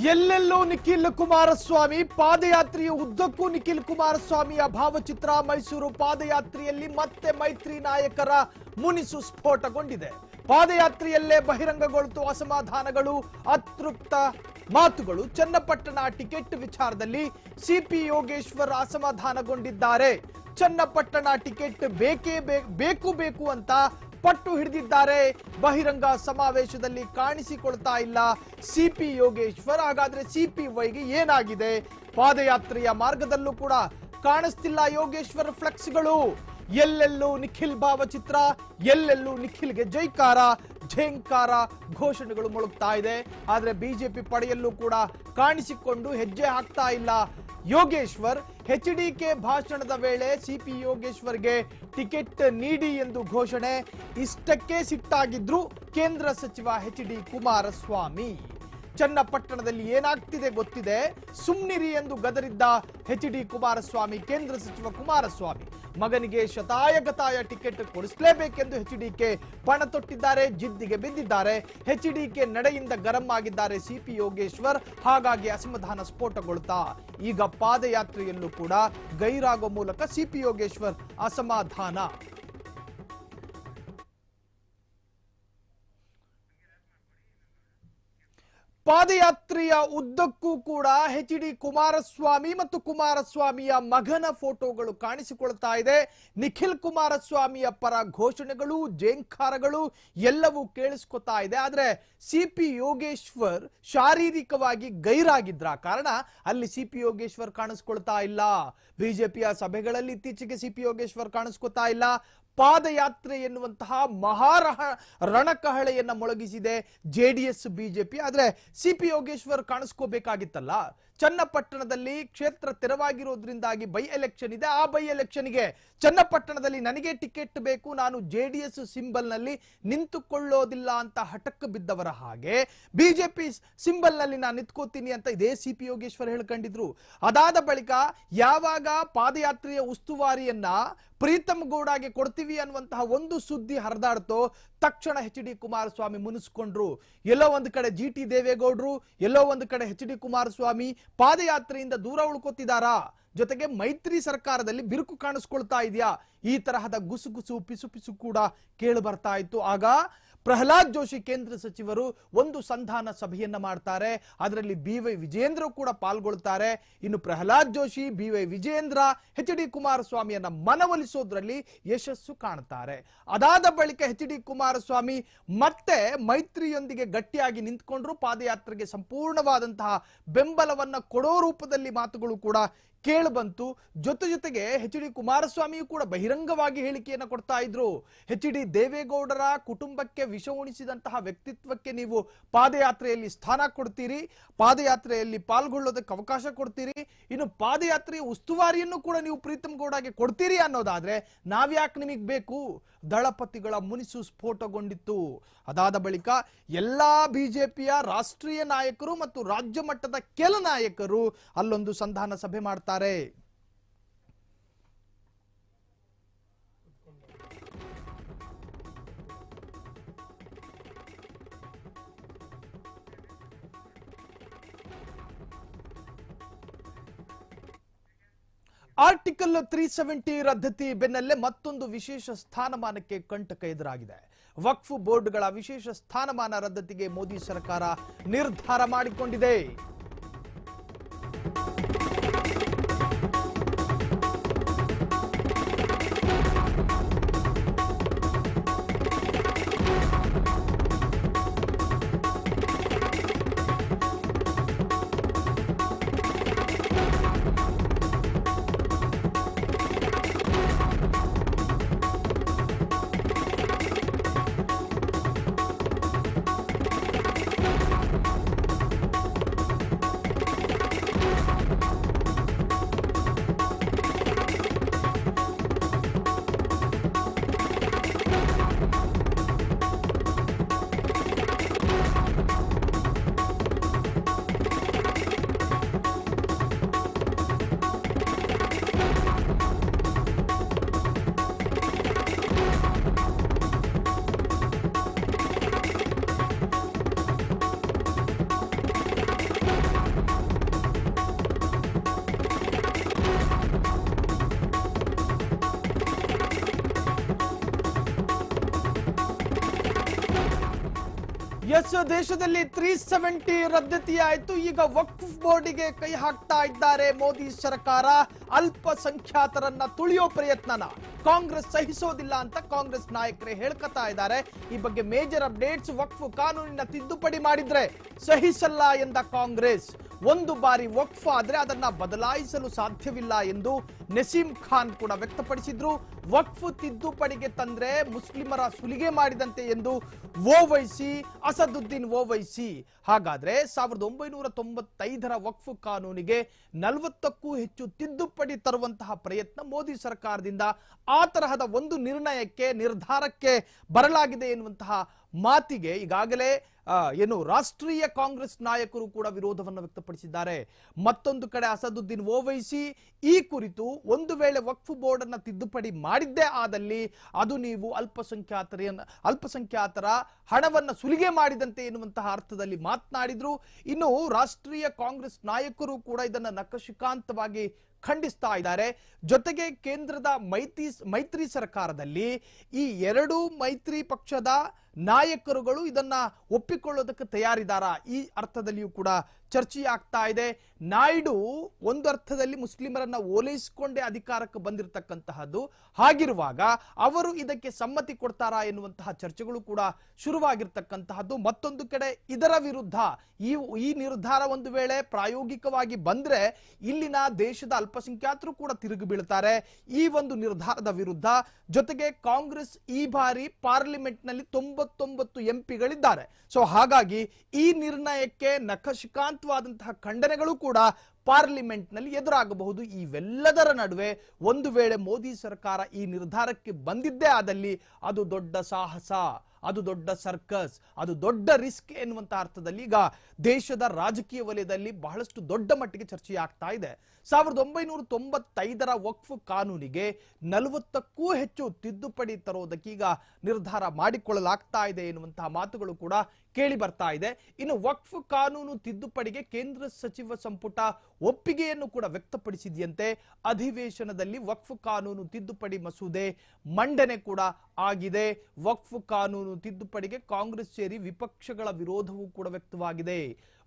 ಎಲ್ಲೆಲ್ಲೂ ನಿಖಿಲ್ ಕುಮಾರಸ್ವಾಮಿ ಪಾದಯಾತ್ರೆಯ ಉದ್ದಕ್ಕೂ ನಿಖಿಲ್ ಕುಮಾರಸ್ವಾಮಿಯ ಭಾವಚಿತ್ರ ಮೈಸೂರು ಪಾದಯಾತ್ರೆಯಲ್ಲಿ ಮತ್ತೆ ಮೈತ್ರಿ ನಾಯಕರ ಮುನಿಸು ಸ್ಫೋಟಗೊಂಡಿದೆ. ಪಾದಯಾತ್ರೆಯಲ್ಲೇ ಬಹಿರಂಗಗೊಳ್ತು ಅಸಮಾಧಾನಗಳು, ಅತೃಪ್ತ ಮಾತುಗಳು. ಚನ್ನಪಟ್ಟಣ ಟಿಕೆಟ್ ವಿಚಾರದಲ್ಲಿ ಸಿಪಿ ಯೋಗೇಶ್ವರ್ ಅಸಮಾಧಾನಗೊಂಡಿದ್ದಾರೆ. ಚನ್ನಪಟ್ಟಣ ಟಿಕೆಟ್ ಬೇಕೇ ಬೇಕು ಬೇಕು ಅಂತ ಪಟ್ಟು ಹಿಡಿದಿದ್ದಾರೆ. ಬಹಿರಂಗ ಸಮಾವೇಶದಲ್ಲಿ ಕಾಣಿಸಿಕೊಳ್ತಾ ಇಲ್ಲ. ಸಿಪಿ ಯೋಗೇಶ್ವರ್, ಹಾಗಾದ್ರೆ ಸಿಪಿ ವೈಗೆ ಏನಾಗಿದೆ? ಪಾದಯಾತ್ರೆಯ ಮಾರ್ಗದಲ್ಲೂ ಕೂಡ ಕಾಣಿಸ್ತಿಲ್ಲ ಯೋಗೇಶ್ವರ್ ಫ್ಲೆಕ್ಸ್ಗಳು. ಎಲ್ಲೆಲ್ಲೂ ನಿಖಿಲ್ ಭಾವಚಿತ್ರ, ಎಲ್ಲೆಲ್ಲೂ ನಿಖಿಲ್ಗೆ ಜೈಕಾರ, ಝೇಂಕಾರ ಘೋಷಣೆಗಳು ಮುಳುಗ್ತಾ ಇದೆ. ಆದರೆ ಬಿಜೆಪಿ ಪಡೆಯಲ್ಲೂ ಕೂಡ ಕಾಣಿಸಿಕೊಂಡು ಹೆಜ್ಜೆ ಹಾಕ್ತಾ ಇಲ್ಲ. ಯೋಗೇಶ್ವರ್, ಎಚ್ ಕೆ ಭಾಷಣದ ವೇಳೆ ಸಿಪಿ ಯೋಗೇಶ್ವರ್ಗೆ ಟಿಕೆಟ್ ನೀಡಿ ಎಂದು ಘೋಷಣೆ. ಇಷ್ಟಕ್ಕೆ ಸಿಟ್ಟಾಗಿದ್ರು ಕೇಂದ್ರ ಸಚಿವ ಎಚ್ ಡಿ ಕುಮಾರಸ್ವಾಮಿ. ಚನ್ನಪಟ್ಟಣದಲ್ಲಿ ಏನಾಗ್ತಿದೆ ಗೊತ್ತಿದೆ? ಸುಮ್ನಿರಿ ಎಂದು ಗದರಿದ್ದ ಎಚ್ ಡಿ ಕುಮಾರಸ್ವಾಮಿ, ಕೇಂದ್ರ ಸಚಿವ ಕುಮಾರಸ್ವಾಮಿ. ಮಗನಿಗೆ ಶತಾಯಗತಾಯ ಟಿಕೆಟ್ ಕೊಡಿಸಲೇಬೇಕೆಂದು ಎಚ್ ಡಿಕೆ ಪಣ ತೊಟ್ಟಿದ್ದಾರೆ, ಜಿದ್ದಿಗೆ ಬಿದ್ದಿದ್ದಾರೆ. ಎಚ್ ಡಿಕೆ ನಡೆಯಿಂದ ಗರಂ ಆಗಿದ್ದಾರೆ ಸಿಪಿ ಯೋಗೇಶ್ವರ್, ಹಾಗಾಗಿ ಅಸಮಾಧಾನ ಸ್ಫೋಟಗೊಳ್ತಾ. ಈಗ ಪಾದಯಾತ್ರೆಯಲ್ಲೂ ಕೂಡ ಗೈರಾಗೋ ಮೂಲಕ ಸಿಪಿ ಯೋಗೇಶ್ವರ್ ಅಸಮಾಧಾನ. ಪಾದಯಾತ್ರೆಯ ಉದ್ದಕ್ಕೂ ಕೂಡ ಎಚ್ ಡಿ ಕುಮಾರಸ್ವಾಮಿ ಮತ್ತು ಕುಮಾರಸ್ವಾಮಿಯ ಮಗನ ಫೋಟೋಗಳು ಕಾಣಿಸಿಕೊಳ್ತಾ ಇದೆ. ನಿಖಿಲ್ ಕುಮಾರಸ್ವಾಮಿಯ ಪರ ಘೋಷಣೆಗಳು, ಜೇಂಕಾರಗಳು ಎಲ್ಲವೂ ಕೇಳಿಸ್ಕೊತಾ ಇದೆ. ಆದ್ರೆ ಸಿ ಪಿ ಯೋಗೇಶ್ವರ್ ಶಾರೀರಿಕವಾಗಿ ಗೈರಾಗಿದ್ರ ಕಾರಣ ಅಲ್ಲಿ ಸಿ ಪಿ ಯೋಗೇಶ್ವರ್ ಕಾಣಿಸ್ಕೊಳ್ತಾ ಇಲ್ಲ. ಬಿಜೆಪಿಯ ಸಭೆಗಳಲ್ಲಿ ಇತ್ತೀಚೆಗೆ ಸಿ ಪಿ ಯೋಗೇಶ್ವರ್ ಕಾಣಿಸ್ಕೊತಾ ಇಲ್ಲ. ಪಾದಯಾತ್ರೆ ಎನ್ನುವಂತಹ ಮಹಾರಹ ರಣಕಹಳೆಯನ್ನ ಮೊಳಗಿಸಿದೆ ಜೆ ಡಿ ಎಸ್ ಬಿಜೆಪಿ. ಆದ್ರೆ ಸಿ ಪಿ ಯೋಗೇಶ್ವರ್ ಕಾಣಿಸ್ಕೋಬೇಕಾಗಿತ್ತಲ್ಲ? ಚನ್ನಪಟ್ಟಣದಲ್ಲಿ ಕ್ಷೇತ್ರ ತೆರವಾಗಿರೋದ್ರಿಂದಾಗಿ ಬೈ ಎಲೆಕ್ಷನ್ ಇದೆ. ಆ ಬೈ ಎಲೆಕ್ಷನ್ಗೆ ಚನ್ನಪಟ್ಟಣದಲ್ಲಿ ನನಗೆ ಟಿಕೆಟ್ ಬೇಕು, ನಾನು ಜೆ ಡಿ ಎಸ್ ಸಿಂಬಲ್ನಲ್ಲಿ ನಿಂತುಕೊಳ್ಳೋದಿಲ್ಲ ಅಂತ ಹಠಕ್ಕೆ ಬಿದ್ದವರ ಹಾಗೆ ಬಿಜೆಪಿ ಸಿಂಬಲ್ನಲ್ಲಿ ನಾನು ನಿಂತ್ಕೋತೀನಿ ಅಂತ ಇದೇ ಸಿ ಪಿ ಯೋಗೇಶ್ವರ್ ಹೇಳ್ಕೊಂಡಿದ್ರು. ಅದಾದ ಬಳಿಕ ಯಾವಾಗ ಪಾದಯಾತ್ರೆಯ ಉಸ್ತುವಾರಿಯನ್ನ ಪ್ರೀತಮ್ ಗೌಡಗೆ ಕೊಡ್ತೀವಿ ಅನ್ನುವಂತಹ ಒಂದು ಸುದ್ದಿ ಹರಿದಾಡ್ತೋ ತಕ್ಷಣ ಎಚ್ ಡಿ ಕುಮಾರಸ್ವಾಮಿ ಮುನಿಸ್ಕೊಂಡ್ರು. ಎಲ್ಲೋ ಒಂದು ಕಡೆ ಜಿ ಟಿ ದೇವೇಗೌಡರು, ಎಲ್ಲೋ ಒಂದು ಕಡೆ ಎಚ್ ಡಿ ಕುಮಾರಸ್ವಾಮಿ ಪಾದಯಾತ್ರೆಯಿಂದ ದೂರ ಉಳ್ಕೋತಿದಾರಾ? ಜೊತೆಗೆ ಮೈತ್ರಿ ಸರ್ಕಾರದಲ್ಲಿ ಬಿರುಕು ಕಾಣಿಸ್ಕೊಳ್ತಾ ಇದೆಯಾ? ಈ ತರಹದ ಗುಸುಗುಸು ಪಿಸು ಪಿಸು ಕೂಡ ಕೇಳಿ ಬರ್ತಾ ಇತ್ತು. ಆಗ ಪ್ರಹ್ಲಾದ್ ಜೋಶಿ ಕೇಂದ್ರ ಸಚಿವರು ಒಂದು ಸಂಧಾನ ಸಭೆಯನ್ನ ಮಾಡ್ತಾರೆ. ಅದರಲ್ಲಿ ಬಿ ವೈ ವಿಜೇಂದ್ರ ಕೂಡ ಪಾಲ್ಗೊಳ್ತಾರೆ. ಇನ್ನು Prahlad Joshi, B Y Vijayendra H D ಕುಮಾರಸ್ವಾಮಿಯನ್ನ ಮನವೊಲಿಸೋದ್ರಲ್ಲಿ ಯಶಸ್ಸು ಕಾಣ್ತಾರೆ. ಅದಾದ ಬಳಿಕ ಎಚ್ ಡಿ ಕುಮಾರಸ್ವಾಮಿ ಮತ್ತೆ ಮೈತ್ರಿಯೊಂದಿಗೆ ಗಟ್ಟಿಯಾಗಿ ನಿಂತ್ಕೊಂಡ್ರು. ಪಾದಯಾತ್ರೆಗೆ ಸಂಪೂರ್ಣವಾದಂತಹ ಬೆಂಬಲವನ್ನ ಕೊಡೋ ರೂಪದಲ್ಲಿ ಮಾತುಗಳು ಕೂಡ ಕೇಳಿಬಂತು ಜೊತೆ ಜೊತೆಗೆ ಎಚ್ ಡಿ ಕುಮಾರಸ್ವಾಮಿಯು ಕೂಡ ಬಹಿರಂಗವಾಗಿ ಹೇಳಿಕೆಯನ್ನು ಕೊಡ್ತಾ ಇದ್ರು. ಎಚ್ ಡಿ ದೇವೇಗೌಡರ ಕುಟುಂಬಕ್ಕೆ ವಿಷ ಉಣಿಸಿದಂತಹ ವ್ಯಕ್ತಿತ್ವಕ್ಕೆ ನೀವು ಪಾದಯಾತ್ರೆಯಲ್ಲಿ ಸ್ಥಾನ ಕೊಡ್ತೀರಿ. ಪಾದಯಾತ್ರೆಯಲ್ಲಿ ಪಾಲ್ಗೊಳ್ಳೋದಕ್ಕೆ ಅವಕಾಶ ಕೊಡ್ತೀರಿ. ಇನ್ನು ಪಾದಯಾತ್ರೆಯ ಉಸ್ತುವಾರಿಯನ್ನು ಕೂಡ ನೀವು ಪ್ರೀತಮ್ ಗೌಡಗೆ ಕೊಡ್ತೀರಿ ಅನ್ನೋದಾದ್ರೆ ನಾವ್ಯಾಕೆ ನಿಮಗೆ ಬೇಕು? ದಳಪತಿಗಳ ಮುನಿಸು ಸ್ಫೋಟಗೊಂಡಿತ್ತು. ಅದಾದ ಬಳಿಕ ಎಲ್ಲಾ ಬಿಜೆಪಿಯ ರಾಷ್ಟ್ರೀಯ ನಾಯಕರು ಮತ್ತು ರಾಜ್ಯ ಮಟ್ಟದ ಕೆಲ ನಾಯಕರು ಅಲ್ಲೊಂದು ಸಂಧಾನ ಸಭೆ ಮಾಡ್ತಾರೆ ಆರ್ಟಿಕಲ್ ತ್ರೀ ಸೆವೆಂಟಿ ರದ್ದತಿ ಬೆನ್ನಲ್ಲೇ ಮತ್ತೊಂದು ವಿಶೇಷ ಸ್ಥಾನಮಾನಕ್ಕೆ ಕಂಟಕ ಎದುರಾಗಿದೆ. ವಕ್ಫ್ ಬೋರ್ಡ್ಗಳ ವಿಶೇಷ ಸ್ಥಾನಮಾನ ರದ್ದತಿಗೆ ಮೋದಿ ಸರ್ಕಾರ ನಿರ್ಧಾರ ಮಾಡಿಕೊಂಡಿದೆ. ಎಸ್ ದೇಶದಲ್ಲಿ ತ್ರೀ ಸೆವೆಂಟಿ ರದ್ದತಿಯಾಯಿತು. ಈಗ ವಕ್ಫ್ ಬೋರ್ಡಿಗೆ ಕೈ ಹಾಕ್ತಾ ಇದ್ದಾರೆ ಮೋದಿ ಸರ್ಕಾರ. ಅಲ್ಪಸಂಖ್ಯಾತರನ್ನ ತುಳಿಯೋ ಪ್ರಯತ್ನನ. ಕಾಂಗ್ರೆಸ್ ಸಹಿಸೋದಿಲ್ಲ ಅಂತ ಕಾಂಗ್ರೆಸ್ ನಾಯಕರೇ ಹೇಳ್ಕತಾ ಇದ್ದಾರೆ. ಈ ಬಗ್ಗೆ ಮೇಜರ್ ಅಪ್ಡೇಟ್ಸ್ ವಕ್ಫ್ ಕಾನೂನಿನ ತಿದ್ದುಪಡಿ ಮಾಡಿದ್ರೆ ಸಹಿಸಲ್ಲ ಎಂದ ಕಾಂಗ್ರೆಸ್. ಒಂದು ಬಾರಿ ವಕ್ಫ್ ಆದ್ರೆ ಅದನ್ನ ಬದಲಾಯಿಸಲು ಸಾಧ್ಯವಿಲ್ಲ ಎಂದು ನಸೀಂ ಖಾನ್ ಕೂಡ ವ್ಯಕ್ತಪಡಿಸಿದ್ರು. ವಕ್ಫ್ ತಿದ್ದುಪಡಿಗೆ ತಂದ್ರೆ ಮುಸ್ಲಿಮರ ಸುಲಿಗೆ ಮಾಡಿದಂತೆ ಎಂದು ಓವೈಸಿ, ಅಸದುದ್ದೀನ್ ಓವೈಸಿ. ಹಾಗಾದ್ರೆ ಸಾವಿರದ ಒಂಬೈನೂರ ತೊಂಬತ್ತೈದರ ವಕ್ಫ್ ಕಾನೂನಿಗೆ ನಲವತ್ತಕ್ಕೂ ಹೆಚ್ಚು ತಿದ್ದುಪಡಿ ತರುವಂತಹ ಪ್ರಯತ್ನ ಮೋದಿ ಸರ್ಕಾರದಿಂದ ಆ ತರಹದ ಒಂದು ನಿರ್ಣಯಕ್ಕೆ, ನಿರ್ಧಾರಕ್ಕೆ ಬರಲಾಗಿದೆ ಎನ್ನುವಂತಹ ಮಾತಿಗೆ ಈಗಾಗಲೇ ಏನು ರಾಷ್ಟ್ರೀಯ ಕಾಂಗ್ರೆಸ್ ನಾಯಕರು ಕೂಡ ವಿರೋಧವನ್ನು ವ್ಯಕ್ತಪಡಿಸಿದ್ದಾರೆ. ಮತ್ತೊಂದು ಕಡೆ ಅಸದುದ್ದೀನ್ ಓವೈಸಿ ಈ ಕುರಿತು ಒಂದು ವೇಳೆ ವಕ್ಫ್ ಬೋರ್ಡ್ ಅನ್ನ ತಿದ್ದುಪಡಿ ಮಾಡಿದ್ದೇ ಆದಲ್ಲಿ ಅದು ನೀವು ಅಲ್ಪಸಂಖ್ಯಾತರ ಅಲ್ಪಸಂಖ್ಯಾತರ ಹಣವನ್ನ ಸುಲಿಗೆ ಮಾಡಿದಂತೆ ಎನ್ನುವಂತಹ ಅರ್ಥದಲ್ಲಿ ಮಾತನಾಡಿದ್ರು. ಇನ್ನು ರಾಷ್ಟ್ರೀಯ ಕಾಂಗ್ರೆಸ್ ನಾಯಕರು ಕೂಡ ಇದನ್ನ ನಖಶಿಕಾಂತವಾಗಿ ಖಂಡಿಸ್ತಾ ಇದ್ದಾರೆ. ಜೊತೆಗೆ ಕೇಂದ್ರದ ಮೈತ್ರಿ ಮೈತ್ರಿ ಸರ್ಕಾರದಲ್ಲಿ ಈ ಎರಡು ಮೈತ್ರಿ ಪಕ್ಷದ ನಾಯಕರುಗಳು ಇದನ್ನ ಒಪ್ಪಿಕೊಳ್ಳೋದಕ್ಕೆ ತಯಾರಿದಾರ? ಈ ಅರ್ಥದಲ್ಲಿಯೂ ಕೂಡ ಚರ್ಚೆ ಆಗ್ತಾ ಇದೆ. ನಾಯ್ಡು ಒಂದು ಅರ್ಥದಲ್ಲಿ ಮುಸ್ಲಿಮರನ್ನ ಓಲೈಸಿಕೊಂಡೇ ಅಧಿಕಾರಕ್ಕೆ ಬಂದಿರತಕ್ಕಂತಹದ್ದು. ಹಾಗಿರುವಾಗ ಅವರು ಇದಕ್ಕೆ ಸಮ್ಮತಿ ಕೊಡ್ತಾರಾ ಎನ್ನುವಂತಹ ಚರ್ಚೆಗಳು ಕೂಡ ಶುರುವಾಗಿರ್ತಕ್ಕಂತಹದ್ದು. ಮತ್ತೊಂದು ಕಡೆ ಇದರ ವಿರುದ್ಧ ಈ ಈ ನಿರ್ಧಾರ ಒಂದು ವೇಳೆ ಪ್ರಾಯೋಗಿಕವಾಗಿ ಬಂದ್ರೆ ಇಲ್ಲಿನ ದೇಶದ ಅಲ್ಪಸಂಖ್ಯಾತರು ಕೂಡ ತಿರುಗಿ ಬೀಳ್ತಾರೆ. ಈ ಒಂದು ನಿರ್ಧಾರದ ವಿರುದ್ಧ ಜೊತೆಗೆ ಕಾಂಗ್ರೆಸ್ ಈ ಬಾರಿ ಪಾರ್ಲಿಮೆಂಟ್ನಲ್ಲಿ ತೊಂಬತ್ತೊಂಬತ್ತು ಎಂಪಿಗಳಿದ್ದಾರೆ. ಸೊ ಹಾಗಾಗಿ ಈ ನಿರ್ಣಯಕ್ಕೆ ನಖಶಿಕಾಂತವಾದಂತಹ ಖಂಡನೆಗಳು ಕೂಡ ಪಾರ್ಲಿಮೆಂಟ್ನಲ್ಲಿ ಎದುರಾಗಬಹುದು. ಇವೆಲ್ಲದರ ನಡುವೆ ಒಂದು ವೇಳೆ ಮೋದಿ ಸರ್ಕಾರ ಈ ನಿರ್ಧಾರಕ್ಕೆ ಬಂದಿದ್ದೇ ಆದಲ್ಲಿ ಅದು ದೊಡ್ಡ ಸಾಹಸ, ಅದು ದೊಡ್ಡ ಸರ್ಕಸ್, ಅದು ದೊಡ್ಡ ರಿಸ್ಕ್ ಎನ್ನುವಂತಹ ಅರ್ಥದಲ್ಲಿ ಈಗ ದೇಶದ ರಾಜಕೀಯ ವಲಯದಲ್ಲಿ ಬಹಳಷ್ಟು ದೊಡ್ಡ ಮಟ್ಟಿಗೆ ಚರ್ಚೆ ಆಗ್ತಾ ಇದೆ. ಸಾವಿರದ ಒಂಬೈನೂರ ತೊಂಬತ್ತೈದರ ವಕ್ಫ್ ಕಾನೂನಿಗೆ ನಲವತ್ತಕ್ಕೂ ಹೆಚ್ಚು ತಿದ್ದುಪಡಿ ತರೋದಕ್ಕೆ ಈಗ ನಿರ್ಧಾರ ಮಾಡಿಕೊಳ್ಳಲಾಗ್ತಾ ಇದೆ ಎನ್ನುವಂತಹ ಮಾತುಗಳು ಕೂಡ ಕೇಳಿ ಬರ್ತಾ ಇದೆ. ಇನ್ನು ವಕ್ಫ್ ಕಾನೂನು ತಿದ್ದುಪಡಿಗೆ ಕೇಂದ್ರ ಸಚಿವ ಸಂಪುಟ ಒಪ್ಪಿಗೆಯನ್ನು ಕೂಡ ವ್ಯಕ್ತಪಡಿಸಿದೆಯಂತೆ. ಅಧಿವೇಶನದಲ್ಲಿ ವಕ್ಫ್ ಕಾನೂನು ತಿದ್ದುಪಡಿ ಮಸೂದೆ ಮಂಡನೆ ಕೂಡ ಆಗಿದೆ. ವಕ್ಫ್ ಕಾನೂನು ತಿದ್ದುಪಡಿಗೆ ಕಾಂಗ್ರೆಸ್ ಸೇರಿ ವಿಪಕ್ಷಗಳ ವಿರೋಧವೂ ಕೂಡ ವ್ಯಕ್ತವಾಗಿದೆ.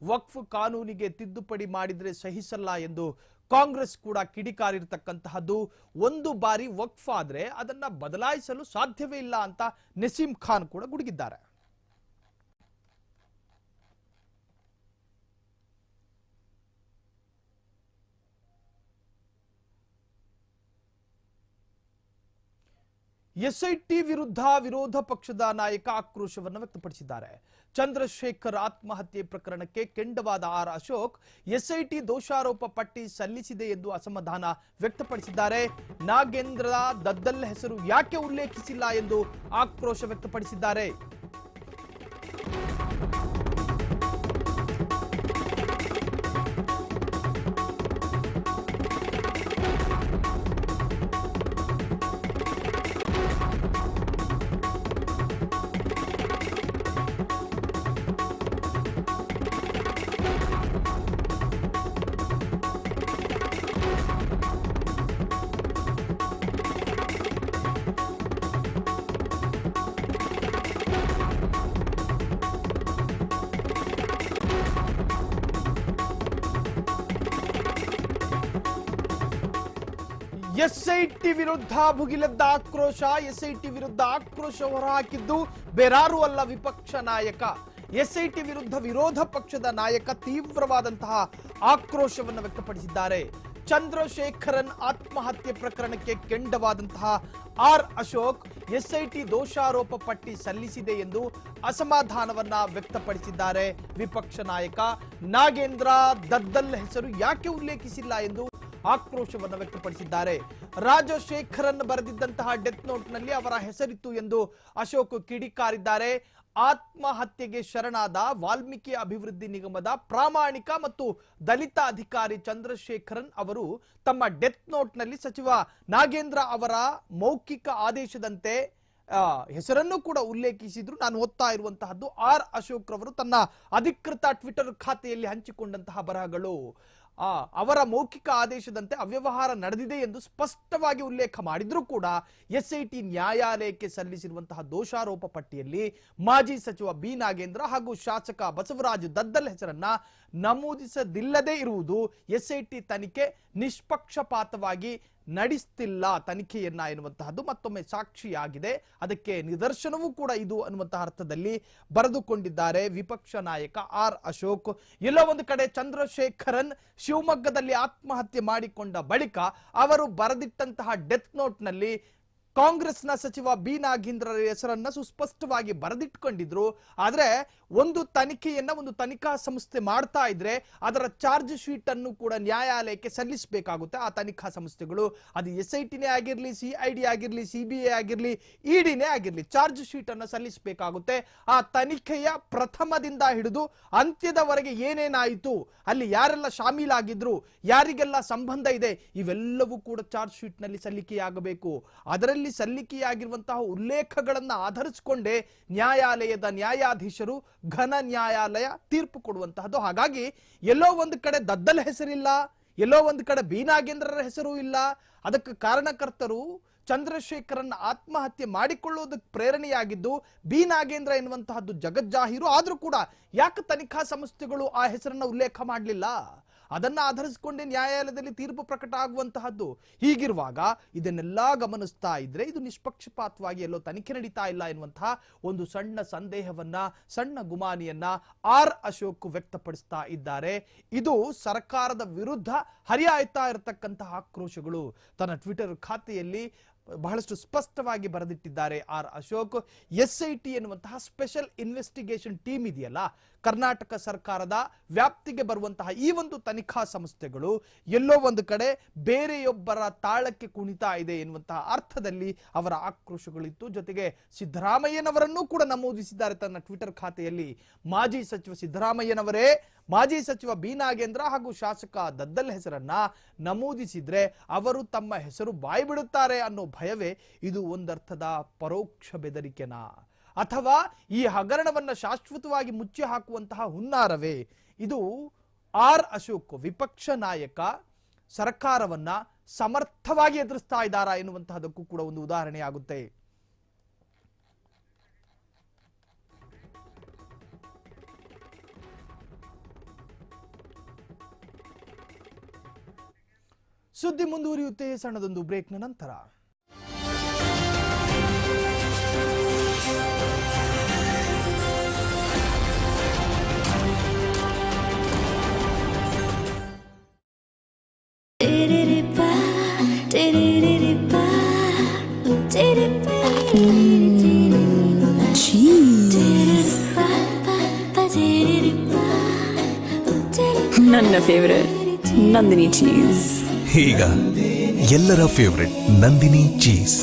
ವಕ್ಫ್ ಕಾನೂನಿಗೆ ತಿದ್ದುಪಡಿ ಮಾಡಿದರೆ ಸಹಿಸಲ್ಲ ಎಂದು ಕಾಂಗ್ರೆಸ್ ಕೂಡ ಕಿಡಿಕಾರಿರ್ತಕ್ಕಂತಹದ್ದು. ಒಂದು ಬಾರಿ ವಕ್ಫ್ ಆದ್ರೆ ಅದನ್ನ ಬದಲಾಯಿಸಲು ಸಾಧ್ಯವೇ ಇಲ್ಲ ಅಂತ ನಸೀಂ ಖಾನ್ ಕೂಡ ಗುಡುಗಿದ್ದಾರೆ. ಎಸ್ಐಟಿ ವಿರುದ್ಧ ವಿರೋಧ ಪಕ್ಷದ ನಾಯಕ ಆಕ್ರೋಶವನ್ನು ವ್ಯಕ್ತಪಡಿಸಿದ್ದಾರೆ. ಚಂದ್ರಶೇಖರ್ ಆತ್ಮಹತ್ಯೆ ಪ್ರಕರಣಕ್ಕೆ ಕೆಂಡವಾದ ಆರ್ ಅಶೋಕ್, ಎಸ್ಐಟಿ ದೋಷಾರೋಪ ಪಟ್ಟಿ ಸಲ್ಲಿಸಿದೆ ಎಂದು ಅಸಮಾಧಾನ ವ್ಯಕ್ತಪಡಿಸಿದ್ದಾರೆ. ನಾಗೇಂದ್ರ ದದ್ದಲ್ ಹೆಸರು ಯಾಕೆ ಉಲ್ಲೇಖಿಸಿಲ್ಲ ಎಂದು ಆಕ್ರೋಶ ವ್ಯಕ್ತಪಡಿಸಿದ್ದಾರೆ. ವಿರುದ್ಧ ಭುಗಿಲೆದ್ದ ಆಕ್ರೋಶ, ಎಸ್ಐಟಿ ವಿರುದ್ಧ ಆಕ್ರೋಶ ಹೊರಹಾಕಿದ್ದು ಬೇರಾರು ಅಲ್ಲ ವಿಪಕ್ಷ ನಾಯಕ. ಎಸ್ಐಟಿ ವಿರುದ್ಧ ವಿರೋಧ ಪಕ್ಷದ ನಾಯಕ ತೀವ್ರವಾದಂತಹ ಆಕ್ರೋಶವನ್ನು ವ್ಯಕ್ತಪಡಿಸಿದ್ದಾರೆ. ಚಂದ್ರಶೇಖರನ್ ಆತ್ಮಹತ್ಯೆ ಪ್ರಕರಣಕ್ಕೆ ಕೆಂಡವಾದಂತಹ ಆರ್ ಅಶೋಕ್ ಎಸ್ಐಟಿ ದೋಷಾರೋಪ ಪಟ್ಟಿ ಸಲ್ಲಿಸಿದೆ ಎಂದು ಅಸಮಾಧಾನವನ್ನ ವ್ಯಕ್ತಪಡಿಸಿದ್ದಾರೆ. ವಿಪಕ್ಷ ನಾಯಕ ನಾಗೇಂದ್ರ ದದ್ದಲ್ ಹೆಸರು ಯಾಕೆ ಉಲ್ಲೇಖಿಸಿಲ್ಲ ಎಂದು ಆಕ್ರೋಶವನ್ನು ವ್ಯಕ್ತಪಡಿಸಿದ್ದಾರೆ. ರಾಜಶೇಖರನ್ ಬರೆದಿದ್ದಂತಹ ಡೆತ್ ನೋಟ್ನಲ್ಲಿ ಅವರ ಹೆಸರಿತ್ತು ಎಂದು ಅಶೋಕ್ ಕಿಡಿಕಾರಿದ್ದಾರೆ. ಆತ್ಮಹತ್ಯೆಗೆ ಶರಣಾದ ವಾಲ್ಮೀಕಿ ಅಭಿವೃದ್ಧಿ ನಿಗಮದ ಪ್ರಾಮಾಣಿಕ ಮತ್ತು ದಲಿತ ಅಧಿಕಾರಿ ಚಂದ್ರಶೇಖರನ್ ಅವರು ತಮ್ಮ ಡೆತ್ ನೋಟ್ನಲ್ಲಿ ಸಚಿವ ನಾಗೇಂದ್ರ ಅವರ ಮೌಖಿಕ ಆದೇಶದಂತೆ ಹೆಸರನ್ನು ಕೂಡ ಉಲ್ಲೇಖಿಸಿದ್ರು. ನಾನು ಓದ್ತಾ ಇರುವಂತಹದ್ದು ಆರ್ ಅಶೋಕ್ ರವರು ತನ್ನ ಅಧಿಕೃತ ಟ್ವಿಟರ್ ಖಾತೆಯಲ್ಲಿ ಹಂಚಿಕೊಂಡಂತಹ ಬರಹಗಳು. ಅವರ ಮೌಖಿಕ ಆದೇಶದಂತೆ ಅವ್ಯವಹಾರ ನಡೆದಿದೆ ಎಂದು ಸ್ಪಷ್ಟವಾಗಿ ಉಲ್ಲೇಖ ಮಾಡಿದ್ರೂ ಕೂಡ ಎಸ್ಐಟಿ ನ್ಯಾಯಾಲಯಕ್ಕೆ ಸಲ್ಲಿಸಿರುವಂತಹ ದೋಷಾರೋಪ ಪಟ್ಟಿಯಲ್ಲಿ ಮಾಜಿ ಸಚಿವ ಬಿ ನಾಗೇಂದ್ರ ಹಾಗೂ ಶಾಸಕ ಬಸವರಾಜ್ ದದ್ದಲ್ ಹೆಸರನ್ನ ನಮೂದಿಸದಿಲ್ಲದೆ ಇರುವುದು ಎಸ್ಐಟಿ ತನಿಖೆ ನಿಷ್ಪಕ್ಷಪಾತವಾಗಿ ನಡೆಸ್ತಿಲ್ಲ ತನಿಖೆಯನ್ನ ಎನ್ನುವಂತಹದ್ದು ಮತ್ತೊಮ್ಮೆ ಸಾಕ್ಷಿಯಾಗಿದೆ. ಅದಕ್ಕೆ ನಿದರ್ಶನವೂ ಕೂಡ ಇದು ಅನ್ನುವಂತಹ ಅರ್ಥದಲ್ಲಿ ಬರೆದುಕೊಂಡಿದ್ದಾರೆ ವಿಪಕ್ಷ ನಾಯಕ ಆರ್ ಅಶೋಕ್. ಎಲ್ಲೋ ಒಂದು ಕಡೆ ಚಂದ್ರಶೇಖರನ್ ಶಿವಮೊಗ್ಗದಲ್ಲಿ ಆತ್ಮಹತ್ಯೆ ಮಾಡಿಕೊಂಡ ಬಳಿಕ ಅವರು ಬರೆದಿಟ್ಟಂತಹ ಡೆತ್ ನೋಟ್ನಲ್ಲಿ ಕಾಂಗ್ರೆಸ್ನ ಸಚಿವ ಬಿ ನಾಗೇಂದ್ರರ ಹೆಸರನ್ನ ಸುಸ್ಪಷ್ಟವಾಗಿ ಬರೆದಿಟ್ಕೊಂಡಿದ್ರು. ಆದ್ರೆ ಒಂದು ತನಿಖೆಯನ್ನ ಒಂದು ತನಿಖಾ ಸಂಸ್ಥೆ ಮಾಡ್ತಾ ಇದ್ರೆ ಅದರ ಚಾರ್ಜ್ ಶೀಟ್ ಅನ್ನು ಕೂಡ ನ್ಯಾಯಾಲಯಕ್ಕೆ ಸಲ್ಲಿಸಬೇಕಾಗುತ್ತೆ ಆ ತನಿಖಾ ಸಂಸ್ಥೆಗಳು. ಅದು ಎಸ್ ಐ ಟಿನೇ ಆಗಿರ್ಲಿ ಸಿ ಐ ಡಿ ಆಗಿರ್ಲಿ ಸಿ ಬಿ ಐ ಆಗಿರ್ಲಿ, ಇಡಿನೇ ಆಗಿರ್ಲಿ ಚಾರ್ಜ್ ಶೀಟ್ ಅನ್ನು ಸಲ್ಲಿಸಬೇಕಾಗುತ್ತೆ. ಆ ತನಿಖೆಯ ಪ್ರಥಮದಿಂದ ಹಿಡಿದು ಅಂತ್ಯದವರೆಗೆ ಏನೇನಾಯಿತು, ಅಲ್ಲಿ ಯಾರೆಲ್ಲ ಶಾಮೀಲಾಗಿದ್ರು, ಯಾರಿಗೆಲ್ಲ ಸಂಬಂಧ ಇದೆ, ಇವೆಲ್ಲವೂ ಕೂಡ ಚಾರ್ಜ್ ಶೀಟ್ನಲ್ಲಿ ಸಲ್ಲಿಕೆಯಾಗಬೇಕು. ಅದರಲ್ಲಿ ಸಲ್ಲಿಕೆಯಾಗಿರುವಂತಹ ಉಲ್ಲೇಖಗಳನ್ನ ಆಧರಿಸಿಕೊಂಡೇ ನ್ಯಾಯಾಲಯದ ನ್ಯಾಯಾಧೀಶರು ಘನ ನ್ಯಾಯಾಲಯ ತೀರ್ಪು ಕೊಡುವಂತಹದ್ದು. ಹಾಗಾಗಿ ಎಲ್ಲೋ ಒಂದು ಕಡೆ ದದ್ದಲ್ ಹೆಸರಿಲ್ಲ, ಎಲ್ಲೋ ಒಂದು ಕಡೆ ಬೀನಾಗೇಂದ್ರರ ಹೆಸರು ಇಲ್ಲ. ಅದಕ್ಕೆ ಕಾರಣಕರ್ತರು ಚಂದ್ರಶೇಖರನ್ ಆತ್ಮಹತ್ಯೆ ಮಾಡಿಕೊಳ್ಳುವುದಕ್ಕೆ ಪ್ರೇರಣೆಯಾಗಿದ್ದು ಬಿ ನಾಗೇಂದ್ರ ಎನ್ನುವಂತಹದ್ದು ಜಗಜ್ಜಾಹೀರು. ಆದರೂ ಕೂಡ ಯಾಕೆ ತನಿಖಾ ಸಂಸ್ಥೆಗಳು ಆ ಹೆಸರನ್ನ ಉಲ್ಲೇಖ ಮಾಡಲಿಲ್ಲ? ಅದನ್ನ ಆಧರಿಸಿಕೊಂಡೇ ನ್ಯಾಯಾಲಯದಲ್ಲಿ ತೀರ್ಪು ಪ್ರಕಟ ಆಗುವಂತಹದ್ದು. ಹೀಗಿರುವಾಗ ಇದನ್ನೆಲ್ಲ ಗಮನಿಸ್ತಾ ಇದ್ರೆ ಇದು ನಿಷ್ಪಕ್ಷಪಾತವಾಗಿ ಎಲ್ಲೋ ತನಿಖೆ ನಡೀತಾ ಇಲ್ಲ ಎನ್ನುವಂತಹ ಒಂದು ಸಣ್ಣ ಸಂದೇಹವನ್ನ, ಸಣ್ಣ ಗುಮಾನಿಯನ್ನ ಆರ್ ಅಶೋಕ್ ವ್ಯಕ್ತಪಡಿಸ್ತಾ ಇದ್ದಾರೆ. ಇದು ಸರ್ಕಾರದ ವಿರುದ್ಧ ಹರಿಯಾಯ್ತಾ ಇರತಕ್ಕಂತಹ ಆಕ್ರೋಶಗಳು. ತನ್ನ ಟ್ವಿಟರ್ ಖಾತೆಯಲ್ಲಿ ಬಹಳಷ್ಟು ಸ್ಪಷ್ಟವಾಗಿ ಬರೆದಿಟ್ಟಿದ್ದಾರೆ R Ashok. S I T ಎನ್ನುವಂತಹ ಸ್ಪೆಷಲ್ ಇನ್ವೆಸ್ಟಿಗೇಷನ್ ಟೀಮ್ ಇದೆಯಲ್ಲ ಕರ್ನಾಟಕ ಸರ್ಕಾರದ ವ್ಯಾಪ್ತಿಗೆ ಬರುವಂತಹ ಈ ಒಂದು ತನಿಖಾ ಸಂಸ್ಥೆಗಳು ಎಲ್ಲೋ ಒಂದು ಕಡೆ ಬೇರೆಯೊಬ್ಬರ ತಾಳಕ್ಕೆ ಕುಣಿತಾ ಇದೆ ಎನ್ನುವಂತಹ ಅರ್ಥದಲ್ಲಿ ಅವರ ಆಕ್ರೋಶಗಳಿತ್ತು. ಜೊತೆಗೆ ಸಿದ್ದರಾಮಯ್ಯನವರನ್ನೂ ಕೂಡ ನಮೂದಿಸಿದ್ದಾರೆ ತನ್ನ ಟ್ವಿಟರ್ ಖಾತೆಯಲ್ಲಿ. ಮಾಜಿ ಸಚಿವ ಸಿದ್ದರಾಮಯ್ಯನವರೇ, ಮಾಜಿ ಸಚಿವ ಬಿ ನಾಗೇಂದ್ರ ಹಾಗೂ ಶಾಸಕ ದದ್ದಲ್ ಹೆಸರನ್ನ ನಮೂದಿಸಿದ್ರೆ ಅವರು ತಮ್ಮ ಹೆಸರು ಬಾಯಿ ಬಿಡುತ್ತಾರೆ ಅನ್ನೋ ಭಯವೇ ಇದು ಒಂದರ್ಥದ ಪರೋಕ್ಷ ಬೆದರಿಕೆನಾ? ಅಥವಾ ಈ ಹಗರಣವನ್ನು ಶಾಶ್ವತವಾಗಿ ಮುಚ್ಚಿ ಹಾಕುವಂತಹ ಹುನ್ನಾರವೇ? ಇದು ಆರ್ ಅಶೋಕ್ ವಿಪಕ್ಷ ನಾಯಕ ಸರ್ಕಾರವನ್ನ ಸಮರ್ಥವಾಗಿ ಎದುರಿಸ್ತಾ ಇದ್ದಾರಾ ಎನ್ನುವಂತಹದಕ್ಕೂ ಕೂಡ ಒಂದು ಉದಾಹರಣೆ ಆಗುತ್ತೆ. ಸುದ್ದಿ ಮುಂದುವರಿಯುತ್ತೆ, ಸಣ್ಣದೊಂದು ಬ್ರೇಕ್ನ ನಂತರ. ನನ್ನ ಫೇವರೆಟ್ ನಂದಿನಿ ಚೀಸ್ ಈಗ ಎಲ್ಲರ favourite Nandini cheese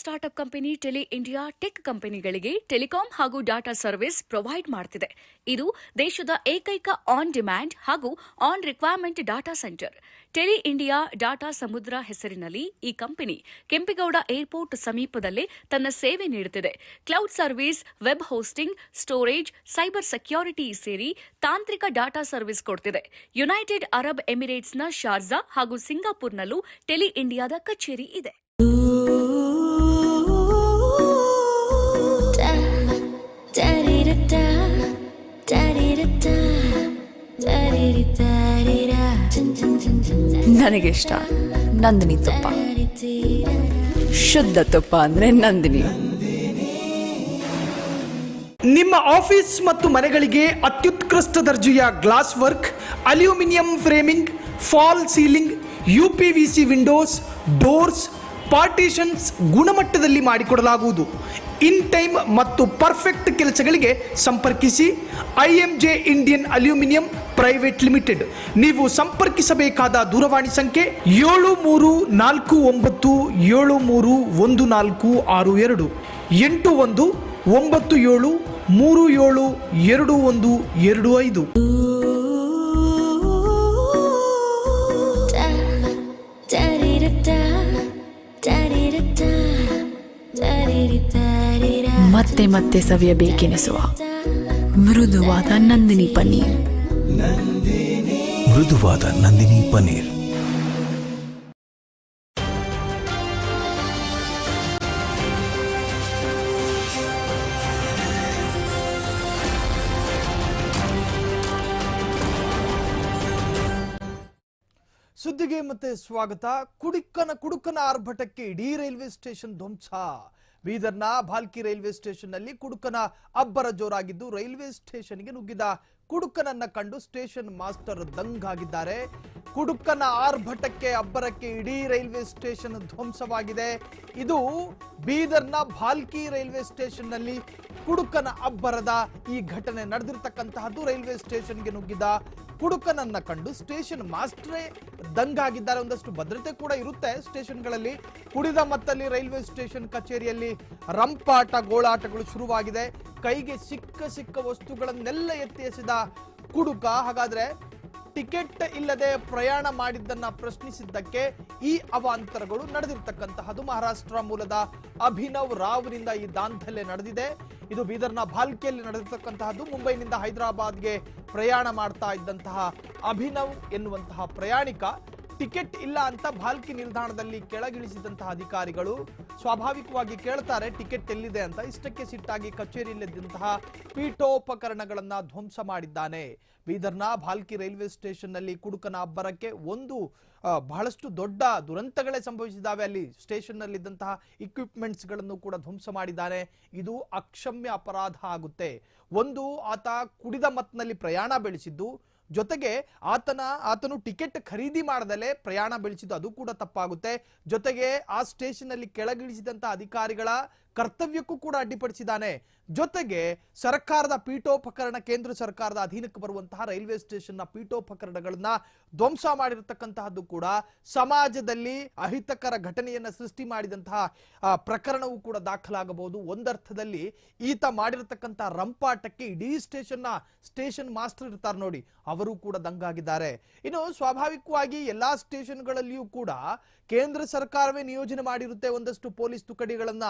startup company tele India tech ಕಂಪನಿಗಳಿಗೆ ಟೆಲಿಕಾಂ ಹಾಗೂ ಡಾಟಾ ಸರ್ವಿಸ್ ಪ್ರೊವೈಡ್ ಮಾಡ್ತಿದೆ. ಇದು ದೇಶದ ಏಕೈಕ ಆನ್ ಡಿಮ್ಯಾಂಡ್ ಹಾಗೂ on requirement data centre. Tele India data Samudra ಹೆಸರಿನಲ್ಲಿ ಈ ಕಂಪನಿ ಕೆಂಪೇಗೌಡ ಏರ್ಪೋರ್ಟ್ ಸಮೀಪದಲ್ಲೇ ತನ್ನ ಸೇವೆ ನೀಡುತ್ತಿದೆ. Cloud service, web hosting, storage, cyber security ಸೇರಿ ತಾಂತ್ರಿಕ ಡಾಟಾ ಸರ್ವಿಸ್ ಕೊಡ್ತಿದೆ. ಯುನೈಟೆಡ್ ಅರಬ್ ಎಮಿರೇಟ್ಸ್ನ ಶಾರ್ಜಾ ಹಾಗೂ ಸಿಂಗಾಪುರ್ನಲ್ಲೂ ಟೆಲಿ ಇಂಡಿಯಾದ ಕಚೇರಿ ಇದೆ. ನನಗೆ ಇಷ್ಟ ನಂದಿನಿ ತುಪ್ಪ. ಶುದ್ಧ ತುಪ್ಪ ಅಂದ್ರೆ ನಂದಿನಿ. ನಿಮ್ಮ ಆಫೀಸ್ ಮತ್ತು ಮನೆಗಳಿಗೆ ಅತ್ಯುತ್ಕೃಷ್ಟ ದರ್ಜೆಯ glass work, aluminium framing, fall ceiling U P V C windows, doors, partitions ಗುಣಮಟ್ಟದಲ್ಲಿ ಮಾಡಿಕೊಡಲಾಗುವುದು. ಇನ್ ಟೈಮ್ ಮತ್ತು ಪರ್ಫೆಕ್ಟ್ ಕೆಲಸಗಳಿಗೆ ಸಂಪರ್ಕಿಸಿ, I M J Indian aluminium private limited. ನೀವು ಸಂಪರ್ಕಿಸಬೇಕಾದ ದೂರವಾಣಿ ಸಂಖ್ಯೆ ಏಳು ಮೂರು ನಾಲ್ಕು ಒಂಬತ್ತು ಏಳು ಮೂರು ಒಂದು ನಾಲ್ಕು ಆರು ಎರಡು. ಎಂಟು ಒಂದು ಒಂಬತ್ತು ಏಳು ಮೂರು ಏಳು ಎರಡು ಒಂದು ಎರಡು ಐದು. ಮತ್ತೆ ಮತ್ತೆ ಸವಿಯಬೇಕೆನಿಸುವ ಮೃದುವಾದ ನಂದಿನಿ ಪನ್ನೀರ್. ಮೃದುವಾದ ನಂದಿನಿ ಪನ್ನೀರ್. ಸುದ್ದಿಗೆ ಮತ್ತೆ ಸ್ವಾಗತ. ಕುಡುಕನ ಕುಡುಕನ ಆರ್ಭಟಕ್ಕೆ ಇಡೀ ರೈಲ್ವೆ ಸ್ಟೇಷನ್ ಧ್ವಂಸ. ಬೀದರ್ನ ಭಾಲ್ಕಿ ರೈಲ್ವೆ ಸ್ಟೇಷನ್ನಲ್ಲಿ ಕುಡುಕನ ಅಬ್ಬರ ಜೋರಾಗಿದ್ದು ರೈಲ್ವೆ ಸ್ಟೇಷನ್ಗೆ ನುಗ್ಗಿದ ಕುಡುಕನನ್ನ ಕಂಡು ಸ್ಟೇಷನ್ ಮಾಸ್ಟರ್ ದಂಗಾಗಿದ್ದಾರೆ. ಕುಡುಕನ ಆರ್ಭಟಕ್ಕೆ ಅಬ್ಬರಕ್ಕೆ ಇಡೀ ರೈಲ್ವೆ ಸ್ಟೇಷನ್ ಧ್ವಂಸವಾಗಿದೆ. ಇದು ಬೀದರ್ನ ಭಾಲ್ಕಿ ರೈಲ್ವೆ ಸ್ಟೇಷನ್ನಲ್ಲಿ ಕುಡುಕನ ಅಬ್ಬರದ ಈ ಘಟನೆ ನಡೆದಿರ್ತಕ್ಕಂತಹದ್ದು ರೈಲ್ವೆ ಸ್ಟೇಷನ್ಗೆ ನುಗ್ಗಿದ ಕುಡುಕನನ್ನ ಕಂಡು ಸ್ಟೇಷನ್ ಮಾಸ್ಟ್ರೇ ದಂಗಾಗಿದ್ದಾರೆ. ಒಂದಷ್ಟು ಭದ್ರತೆ ಕೂಡ ಇರುತ್ತೆ ಸ್ಟೇಷನ್ಗಳಲ್ಲಿ. ಕುಡಿದ ಮತ್ತಲ್ಲಿ ರೈಲ್ವೆ ಸ್ಟೇಷನ್ ಕಚೇರಿಯಲ್ಲಿ ರಂಪಾಟ ಗೋಳಾಟಗಳು ಶುರುವಾಗಿದೆ. ಕೈಗೆ ಸಿಕ್ಕ ಸಿಕ್ಕ ವಸ್ತುಗಳನ್ನೆಲ್ಲ ಎತ್ತಿ ಎಸೆದ ಕುಡುಕ. ಹಾಗಾದ್ರೆ ಟಿಕೆಟ್ ಇಲ್ಲದೆ ಪ್ರಯಾಣ ಮಾಡಿದ್ದನ್ನ ಪ್ರಶ್ನಿಸಿದ್ದಕ್ಕೆ ಈ ಅವಾಂತರಗಳು ನಡೆದಿರ್ತಕ್ಕಂತಹದ್ದು ಮಹಾರಾಷ್ಟ್ರ ಮೂಲದ ಅಭಿನವ್ ರಾವ್ರಿಂದ ಈ ದಾಂಧಲೆ ನಡೆದಿದೆ. ಇದು ಬೀದರ್ನ ಭಾಲ್ಕಿಯಲ್ಲಿ ನಡೆದಿರ್ತಕ್ಕಂತಹದ್ದು. ಮುಂಬೈನಿಂದ ಹೈದರಾಬಾದ್ಗೆ ಪ್ರಯಾಣ ಮಾಡ್ತಾ ಇದ್ದಂತಹ ಅಭಿನವ್ ಎನ್ನುವಂತಹ ಪ್ರಯಾಣಿಕ ಟಿಕೆಟ್ ಇಲ್ಲ ಅಂತ ಭಾಲ್ಕಿ ನಿಲ್ದಾಣದಲ್ಲಿ ಕೆಳಗಿಳಿಸಿದಂತಹ ಅಧಿಕಾರಿಗಳು ಸ್ವಾಭಾವಿಕವಾಗಿ ಕೇಳ್ತಾರೆ ಟಿಕೆಟ್ ಎಲ್ಲಿದೆ ಅಂತ. ಇಷ್ಟಕ್ಕೆ ಸಿಟ್ಟಾಗಿ ಕಚೇರಿಯಲ್ಲಿದ್ದಂತಹ ಪೀಠೋಪಕರಣಗಳನ್ನ ಧ್ವಂಸ ಮಾಡಿದ್ದಾನೆ. ಬೀದರ್ನ ಭಾಲ್ಕಿ ರೈಲ್ವೆ ಸ್ಟೇಷನ್ನಲ್ಲಿ ಕುಡುಕನ ಅಬ್ಬರಕ್ಕೆ ಒಂದು ಬಹಳಷ್ಟು ದೊಡ್ಡ ದುರಂತಗಳೇ ಸಂಭವಿಸಿದ್ದಾವೆ. ಅಲ್ಲಿ ಸ್ಟೇಷನ್ ಇಕ್ವಿಪ್ಮೆಂಟ್ಸ್ಗಳನ್ನು ಇಕ್ವಿಪ್ಮೆಂಟ್ಸ್ಗಳನ್ನು ಕೂಡ ಧ್ವಂಸ ಮಾಡಿದ್ದಾನೆ. ಇದು ಅಕ್ಷಮ್ಯ ಅಪರಾಧ ಆಗುತ್ತೆ. ಒಂದು, ಆತ ಕುಡಿದ ಮತ್ನಲ್ಲಿ ಪ್ರಯಾಣ ಬೆಳೆಸಿದ್ದು ಜೊತೆಗೆ ಆತನ, ಆತನು ಟಿಕೆಟ್ ಖರೀದಿ ಮಾಡದಲೇ ಪ್ರಯಾಣ ಬೆಳೆಸಿದ್ದು ಅದು ಕೂಡ ತಪ್ಪಾಗುತ್ತೆ. ಜೊತೆಗೆ ಆ ಸ್ಟೇಷನ್ ಅಲ್ಲಿ ಕೆಳಗಿಳಿಸಿದಂತ ಅಧಿಕಾರಿಗಳ ಕರ್ತವ್ಯಕ್ಕೂ ಕೂಡ ಅಡ್ಡಿಪಡಿಸಿದ್ದಾನೆ. ಜೊತೆಗೆ ಸರ್ಕಾರದ ಪೀಠೋಪಕರಣ ಕೇಂದ್ರ ಸರ್ಕಾರದ ಅಧೀನಕ್ಕೆ ಬರುವಂತಹ ರೈಲ್ವೆ ಸ್ಟೇಷನ್ನ ಪೀಠೋಪಕರಣಗಳನ್ನ ಧ್ವಂಸ ಮಾಡಿರತಕ್ಕಂತಹದ್ದು ಕೂಡ ಸಮಾಜದಲ್ಲಿ ಅಹಿತಕರ ಘಟನೆಯನ್ನ ಸೃಷ್ಟಿ ಮಾಡಿದಂತಹ ಪ್ರಕರಣವು ಕೂಡ ದಾಖಲಾಗಬಹುದು. ಒಂದರ್ಥದಲ್ಲಿ ಈತ ಮಾಡಿರತಕ್ಕಂತಹ ರಂಪಾಟಕ್ಕೆ ಇಡೀ ಸ್ಟೇಷನ್ನ ಸ್ಟೇಷನ್ ಮಾಸ್ಟರ್ ಇರ್ತಾರೆ ನೋಡಿ, ಅವರು ಕೂಡ ದಂಗಾಗಿದ್ದಾರೆ. ಇನ್ನು ಸ್ವಾಭಾವಿಕವಾಗಿ ಎಲ್ಲಾ ಸ್ಟೇಷನ್ಗಳಲ್ಲಿಯೂ ಕೂಡ ಕೇಂದ್ರ ಸರ್ಕಾರವೇ ನಿಯೋಜನೆ ಮಾಡಿರುತ್ತೆ ಒಂದಷ್ಟು ಪೊಲೀಸ್ ತುಕಡಿಗಳನ್ನ.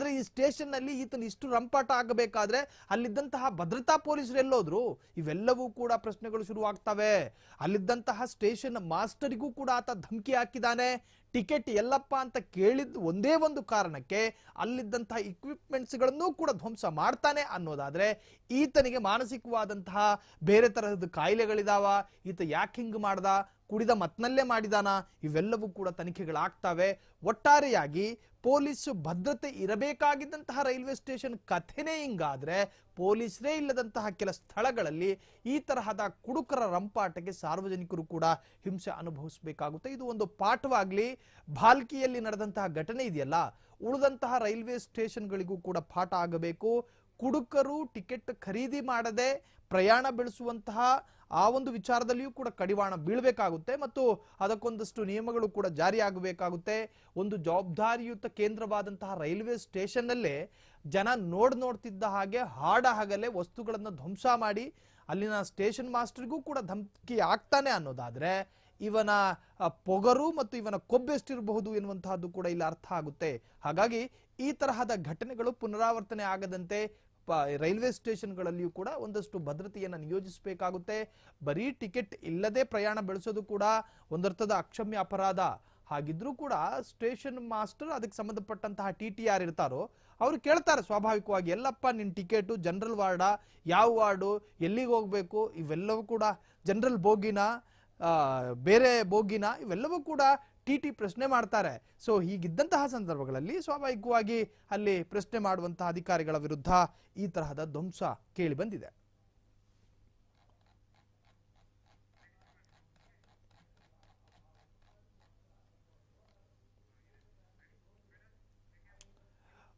ಆದ್ರೆ ಈ ಸ್ಟೇಷನ್ನಲ್ಲಿ ಈತನ ಇಷ್ಟು ರಂಪಾಟ ಆಗಬೇಕಾದ್ರೆ ಅಲ್ಲಿದ್ದಂತಹ ಭದ್ರತಾ ಪೊಲೀಸರು ಎಲ್ಲೋದ್ರು? ಇವೆಲ್ಲವೂ ಕೂಡ ಪ್ರಶ್ನೆಗಳು ಶುರುವಾಗ್ತವೆ. ಅಲ್ಲಿದ್ದಂತಹ ಸ್ಟೇಷನ್ ಮಾಸ್ಟರಿಗೂ ಕೂಡ ಆತ ಧಮಕಿ ಹಾಕಿದಾನೆ. ಟಿಕೆಟ್ ಎಲ್ಲಪ್ಪ ಅಂತ ಕೇಳಿದ್ ಒಂದೇ ಒಂದು ಕಾರಣಕ್ಕೆ ಅಲ್ಲಿದ್ದಂತಹ ಇಕ್ವಿಪ್ಮೆಂಟ್ಸ್ಗಳನ್ನು ಕೂಡ ಧ್ವಂಸ ಮಾಡ್ತಾನೆ ಅನ್ನೋದಾದ್ರೆ ಈತನಿಗೆ ಮಾನಸಿಕವಾದಂತಹ ಬೇರೆ ತರಹದ ಕಾಯಿಲೆಗಳಿದಾವ? ಈತ ಯಾಕೆ ಹಿಂಗ್ ಮಾಡ್ದ? ಕುಡಿದ ಮತ್ನಲ್ಲೇ ಮಾಡಿದಾನ? ಇವೆಲ್ಲವೂ ಕೂಡ ತನಿಖೆಗಳಾಗ್ತವೆ. ಒಟ್ಟಾರೆಯಾಗಿ ಪೊಲೀಸ್ ಭದ್ರತೆ ಇರಬೇಕಾಗಿದ್ದಂತಹ ರೈಲ್ವೆ ಸ್ಟೇಷನ್ ಕಥೆನೇ ಹಿಂಗಾದ್ರೆ ಪೊಲೀಸರೇ ಇಲ್ಲದಂತಹ ಕೆಲ ಸ್ಥಳಗಳಲ್ಲಿ ಈ ತರಹದ ಕುಡುಕರ ರಂಪಾಟಕ್ಕೆ ಸಾರ್ವಜನಿಕರು ಕೂಡ ಹಿಂಸೆ ಅನುಭವಿಸಬೇಕಾಗುತ್ತೆ. ಇದು ಒಂದು ಪಾಠವಾಗ್ಲಿ ಭಾಲ್ಕಿಯಲ್ಲಿ ನಡೆದಂತಹ ಘಟನೆ ಇದೆಯಲ್ಲ, ಉಳಿದಂತಹ ರೈಲ್ವೆ ಸ್ಟೇಷನ್ಗಳಿಗೂ ಕೂಡ ಪಾಠ ಆಗಬೇಕು. ಕುಡುಕರು ಟಿಕೆಟ್ ಖರೀದಿ ಮಾಡದೆ ಪ್ರಯಾಣ ಬೆಳೆಸುವಂತಹ ಆ ಒಂದು ವಿಚಾರದಲ್ಲಿಯೂ ಕೂಡ ಕಡಿವಾಣ ಬೀಳಬೇಕಾಗುತ್ತೆ ಮತ್ತು ಅದಕ್ಕೊಂದಷ್ಟು ನಿಯಮಗಳು ಕೂಡ ಜಾರಿಯಾಗಬೇಕಾಗುತ್ತೆ. ಒಂದು ಜವಾಬ್ದಾರಿಯುತ ಕೇಂದ್ರವಾದಂತಹ ರೈಲ್ವೆ ಸ್ಟೇಷನ್ನಲ್ಲೇ ಜನ ನೋಡ್ ನೋಡ್ತಿದ್ದ ಹಾಗೆ ಹಾಡ ಹಾಗಲೇ ವಸ್ತುಗಳನ್ನು ಧ್ವಂಸ ಮಾಡಿ ಅಲ್ಲಿನ ಸ್ಟೇಷನ್ ಮಾಸ್ಟರ್ಗೂ ಕೂಡ ಧಮಕಿ ಆಗ್ತಾನೆ ಅನ್ನೋದಾದ್ರೆ ಇವನ ಪೊಗರು ಮತ್ತು ಇವನ ಕೊಬ್ಬೆಷ್ಟಿರಬಹುದು ಎನ್ನುವಂತಹದ್ದು ಕೂಡ ಇಲ್ಲಿ ಅರ್ಥ ಆಗುತ್ತೆ. ಹಾಗಾಗಿ ಈ ತರಹದ ಘಟನೆಗಳು ಪುನರಾವರ್ತನೆ ಆಗದಂತೆ ರೈಲ್ವೆ ಸ್ಟೇಷನ್ಗಳಲ್ಲಿಯೂ ಕೂಡ ಒಂದಷ್ಟು ಭದ್ರತೆಯನ್ನು ನಿಯೋಜಿಸಬೇಕಾಗುತ್ತೆ. ಬರೀ ಟಿಕೆಟ್ ಇಲ್ಲದೆ ಪ್ರಯಾಣ ಬೆಳೆಸೋದು ಕೂಡ ಒಂದರ್ಥದ ಅಕ್ಷಮ್ಯ ಅಪರಾಧ. ಹಾಗಿದ್ರೂ ಕೂಡ ಸ್ಟೇಷನ್ ಮಾಸ್ಟರ್ ಅದಕ್ಕೆ ಸಂಬಂಧಪಟ್ಟಂತಹ ಟಿ ಟಿ ಆರ್ ಇರ್ತಾರೋ, ಅವ್ರು ಕೇಳ್ತಾರೆ ಸ್ವಾಭಾವಿಕವಾಗಿ, ಎಲ್ಲಪ್ಪ ನಿನ್ನ ಟಿಕೆಟು ಜನರಲ್ ವಾರ್ಡ? ಯಾವ ವಾರ್ಡು? ಎಲ್ಲಿಗೆ ಹೋಗಬೇಕು? ಇವೆಲ್ಲವೂ ಕೂಡ, ಜನರಲ್ ಬೋಗಿನ ಬೇರೆ ಬೋಗಿನ, ಇವೆಲ್ಲವೂ ಕೂಡ ಟಿ ಟಿ ಪ್ರಶ್ನೆ ಮಾಡ್ತಾರೆ. ಸೊ ಹೀಗಿದ್ದಂತಹ ಸಂದರ್ಭಗಳಲ್ಲಿ ಸ್ವಾಭಾವಿಕವಾಗಿ ಅಲ್ಲಿ ಪ್ರಶ್ನೆ ಮಾಡುವಂತಹ ಅಧಿಕಾರಿಗಳ ವಿರುದ್ಧ ಈ ತರಹದ ಧ್ವಂಸ ಕೇಳಿ ಬಂದಿದೆ.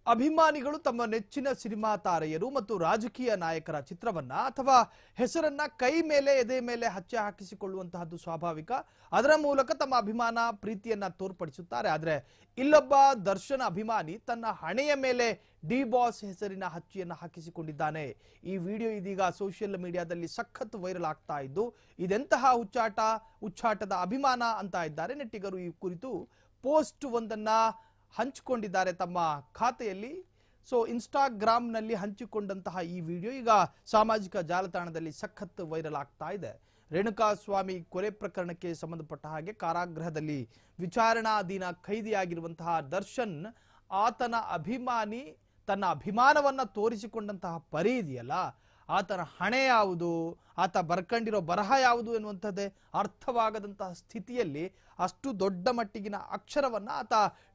ಅಭಿಮಾನಿಗಳು ತಮ್ಮ ನೆಚ್ಚಿನ ಸಿನಿಮಾ ತಾರೆಯರು ಮತ್ತು ರಾಜಕೀಯ ನಾಯಕರ ಚಿತ್ರವನ್ನ ಅಥವಾ ಹೆಸರನ್ನ ಕೈ ಮೇಲೆ, ಎದೆ ಮೇಲೆ ಹಚ್ಚೆ ಹಾಕಿಸಿಕೊಳ್ಳುವಂತಹದ್ದು ಸ್ವಾಭಾವಿಕ. ಅದರ ಮೂಲಕ ತಮ್ಮ ಅಭಿಮಾನ, ಪ್ರೀತಿಯನ್ನ ತೋರ್ಪಡಿಸುತ್ತಾರೆ. ಆದರೆ ಇಲ್ಲೊಬ್ಬ ದರ್ಶನ ಅಭಿಮಾನಿ ತನ್ನ ಹಣೆಯ ಮೇಲೆ ಡಿ ಬಾಸ್ ಹೆಸರಿನ ಹಚ್ಚಿಯನ್ನು ಹಾಕಿಸಿಕೊಂಡಿದ್ದಾನೆ. ಈ ವಿಡಿಯೋ ಇದೀಗ ಸೋಷಿಯಲ್ ಮೀಡಿಯಾದಲ್ಲಿ ಸಖತ್ ವೈರಲ್ ಆಗ್ತಾ ಇದ್ದು, ಇದೆಂತಹ ಹುಚ್ಚಾಟ, ಹುಚ್ಚಾಟದ ಅಭಿಮಾನ ಅಂತ ಇದ್ದಾರೆ ನೆಟ್ಟಿಗರು ಈ ಕುರಿತು. ಪೋಸ್ಟ್ ಒಂದನ್ನ ಹಂಚಿಕೊಂಡಿದ್ದಾರೆ ತಮ್ಮ ಖಾತೆಯಲ್ಲಿ. ಸೊ ಇನ್ಸ್ಟಾಗ್ರಾಮ್ನಲ್ಲಿ ಹಂಚಿಕೊಂಡಂತಹ ಈ ವಿಡಿಯೋ ಈಗ ಸಾಮಾಜಿಕ ಜಾಲತಾಣದಲ್ಲಿ ಸಖತ್ ವೈರಲ್ ಆಗ್ತಾ ಇದೆ. ರೇಣುಕಾಸ್ವಾಮಿ ಕೊಲೆ ಪ್ರಕರಣಕ್ಕೆ ಸಂಬಂಧಪಟ್ಟ ಹಾಗೆ ಕಾರಾಗೃಹದಲ್ಲಿ ವಿಚಾರಣಾಧೀನ ಖೈದಿಯಾಗಿರುವಂತಹ ದರ್ಶನ್ ಆತನ ಅಭಿಮಾನಿ ತನ್ನ ಅಭಿಮಾನವನ್ನು ತೋರಿಸಿಕೊಂಡಂತಹ ಪರಿ ಇದೆಯಲ್ಲ ಆತನ ಹಣೆ ಯಾವುದು, ಆತ ಬರ್ಕಂಡಿರೋ ಬರಹ ಯಾವುದು ಎನ್ನುವಂಥದ್ದೇ ಅರ್ಥವಾಗದಂತಹ ಸ್ಥಿತಿಯಲ್ಲಿ ಅಷ್ಟು ದೊಡ್ಡ ಮಟ್ಟಿಗಿನ ಅಕ್ಷರವನ್ನ ಆತ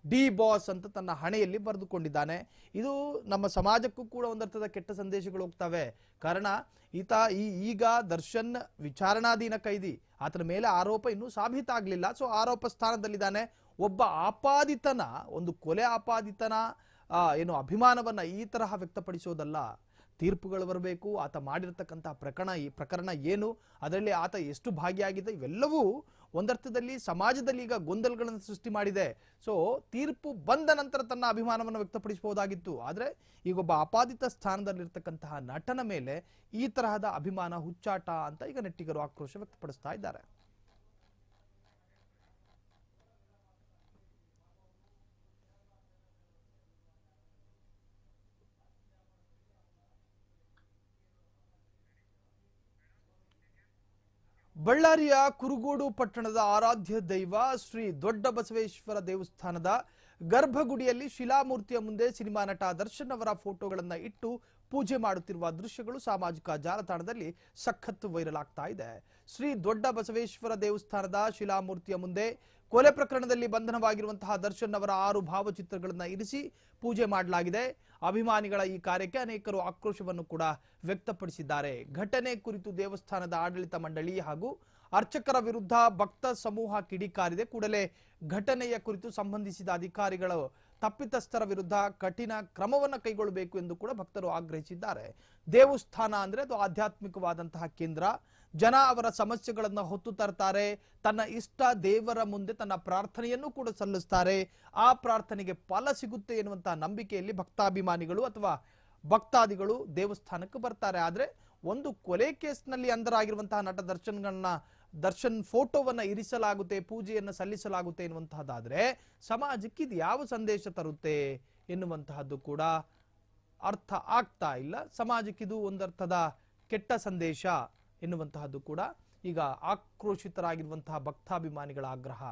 ಡಿ ಬಾಸ್ ಅಂತ ತನ್ನ ಹಣೆಯಲ್ಲಿ ಬರೆದುಕೊಂಡಿದ್ದಾನೆ. ಇದು ನಮ್ಮ ಸಮಾಜಕ್ಕೂ ಕೂಡ ಒಂದರ್ಥದ ಕೆಟ್ಟ ಸಂದೇಶಗಳು ಹೋಗ್ತವೆ. ಕಾರಣ, ಈತ ಈ ಈಗ ದರ್ಶನ್ ವಿಚಾರಣಾಧೀನ ಕೈದಿ. ಆತನ ಮೇಲೆ ಆರೋಪ ಇನ್ನೂ ಸಾಬೀತಾಗಲಿಲ್ಲ ಸೊ, ಆರೋಪ ಸ್ಥಾನದಲ್ಲಿದ್ದಾನೆ. ಒಬ್ಬ ಆಪಾದಿತನ, ಒಂದು ಕೊಲೆ ಆಪಾದಿತನ ಏನು ಅಭಿಮಾನವನ್ನ ಈ ತರಹ ವ್ಯಕ್ತಪಡಿಸೋದಲ್ಲ. ತೀರ್ಪುಗಳು ಬರಬೇಕು, ಆತ ಮಾಡಿರ್ತಕ್ಕಂಥ ಪ್ರಕರಣ ಈ ಪ್ರಕರಣ ಏನು, ಅದರಲ್ಲಿ ಆತ ಎಷ್ಟು ಭಾಗಿಯಾಗಿದೆ, ಇವೆಲ್ಲವೂ ಒಂದರ್ಥದಲ್ಲಿ ಸಮಾಜದಲ್ಲಿ ಈಗ ಗೊಂದಲಗಳನ್ನು ಸೃಷ್ಟಿ ಮಾಡಿದೆ. ಸೊ ತೀರ್ಪು ಬಂದ ನಂತರ ತನ್ನ ಅಭಿಮಾನವನ್ನು ವ್ಯಕ್ತಪಡಿಸಬಹುದಾಗಿತ್ತು. ಆದರೆ, ಈಗ ಒಬ್ಬ ಅಪಾದಿತ ಸ್ಥಾನದಲ್ಲಿರ್ತಕ್ಕಂತಹ ನಟನ ಮೇಲೆ ಈ ತರಹದ ಅಭಿಮಾನ ಹುಚ್ಚಾಟ ಅಂತ ಈಗ ನೆಟ್ಟಿಗರು ಆಕ್ರೋಶ ವ್ಯಕ್ತಪಡಿಸ್ತಾ ಇದ್ದಾರೆ. ಬಳ್ಳಾರಿಯ ಕುರುಗೋಡು ಪಟ್ಟಣದ ಆರಾಧ್ಯ ದೈವ ಶ್ರೀ ದೊಡ್ಡ ಬಸವೇಶ್ವರ ದೇವಸ್ಥಾನದ ಗರ್ಭಗುಡಿಯಲ್ಲಿ ಶಿಲಾಮೂರ್ತಿಯ ಮುಂದೆ ಸಿನಿಮಾ ನಟ ದರ್ಶನ್ ಅವರ ಫೋಟೋಗಳನ್ನು ಇಟ್ಟು ಪೂಜೆ ಮಾಡುತ್ತಿರುವ ದೃಶ್ಯಗಳು ಸಾಮಾಜಿಕ ಜಾಲತಾಣದಲ್ಲಿ ಸಖತ್ತು ವೈರಲ್ ಆಗ್ತಾ ಇದೆ. ಶ್ರೀ ದೊಡ್ಡ ಬಸವೇಶ್ವರ ದೇವಸ್ಥಾನದ ಶಿಲಾಮೂರ್ತಿಯ ಮುಂದೆ ಕೊಲೆ ಪ್ರಕರಣದಲ್ಲಿ ಬಂಧನವಾಗಿರುವಂತಹ ದರ್ಶನ್ ಅವರ ಆರು ಭಾವಚಿತ್ರಗಳನ್ನು ಇರಿಸಿ ಪೂಜೆ ಮಾಡಲಾಗಿದೆ. ಅಭಿಮಾನಿಗಳ ಈ ಕಾರ್ಯಕ್ಕೆ ಅನೇಕರು ಆಕ್ರೋಶವನ್ನು ಕೂಡ ವ್ಯಕ್ತಪಡಿಸಿದ್ದಾರೆ. ಘಟನೆ ಕುರಿತು ದೇವಸ್ಥಾನದ ಆಡಳಿತ ಮಂಡಳಿ ಹಾಗೂ ಅರ್ಚಕರ ವಿರುದ್ಧ ಭಕ್ತ ಸಮೂಹ ಕಿಡಿಕಾರಿದೆ. ಕೂಡಲೇ ಘಟನೆಯ ಕುರಿತು ಸಂಬಂಧಿಸಿದ ಅಧಿಕಾರಿಗಳು ತಪ್ಪಿತಸ್ಥರ ವಿರುದ್ಧ ಕಠಿಣ ಕ್ರಮವನ್ನು ಕೈಗೊಳ್ಳಬೇಕು ಎಂದು ಕೂಡ ಭಕ್ತರು ಆಗ್ರಹಿಸಿದ್ದಾರೆ. ದೇವಸ್ಥಾನ ಅಂದ್ರೆ ಅದು ಆಧ್ಯಾತ್ಮಿಕವಾದಂತಹ ಕೇಂದ್ರ. ಜನ ಅವರ ಸಮಸ್ಯೆಗಳನ್ನು ಹೊತ್ತು ತರ್ತಾರೆ. ತನ್ನ ಇಷ್ಟ ದೇವರ ಮುಂದೆ ತನ್ನ ಪ್ರಾರ್ಥನೆಯನ್ನು ಕೂಡ ಸಲ್ಲಿಸ್ತಾರೆ. ಆ ಪ್ರಾರ್ಥನೆಗೆ ಫಲ ಸಿಗುತ್ತೆ ಎನ್ನುವಂತಹ ನಂಬಿಕೆಯಲ್ಲಿ ಭಕ್ತಾಭಿಮಾನಿಗಳು ಅಥವಾ ಭಕ್ತಾದಿಗಳು ದೇವಸ್ಥಾನಕ್ಕೆ ಬರ್ತಾರೆ. ಆದ್ರೆ ಒಂದು ಕೊಲೆ ಕೇಸ್ನಲ್ಲಿ ಅಂಧರಾಗಿರುವಂತಹ ನಟ ದರ್ಶನ್ಗಳನ್ನ ದರ್ಶನ್ ಫೋಟೋವನ್ನ ಇರಿಸಲಾಗುತ್ತೆ, ಪೂಜೆಯನ್ನು ಸಲ್ಲಿಸಲಾಗುತ್ತೆ ಎನ್ನುವಂತಹದ್ದಾದರೆ ಸಮಾಜಕ್ಕೆ ಇದು ಯಾವ ಸಂದೇಶ ತರುತ್ತೆ ಎನ್ನುವಂತಹದ್ದು ಕೂಡ ಅರ್ಥ ಆಗ್ತಾ ಇಲ್ಲ. ಸಮಾಜಕ್ಕಿದು ಒಂದರ್ಥದ ಕೆಟ್ಟ ಸಂದೇಶ ಎನ್ನುವಂತಹದ್ದು ಕೂಡ ಈಗ ಆಕ್ರೋಶಿತರಾಗಿರುವಂತಹ ಭಕ್ತಾಭಿಮಾನಿಗಳ ಆಗ್ರಹ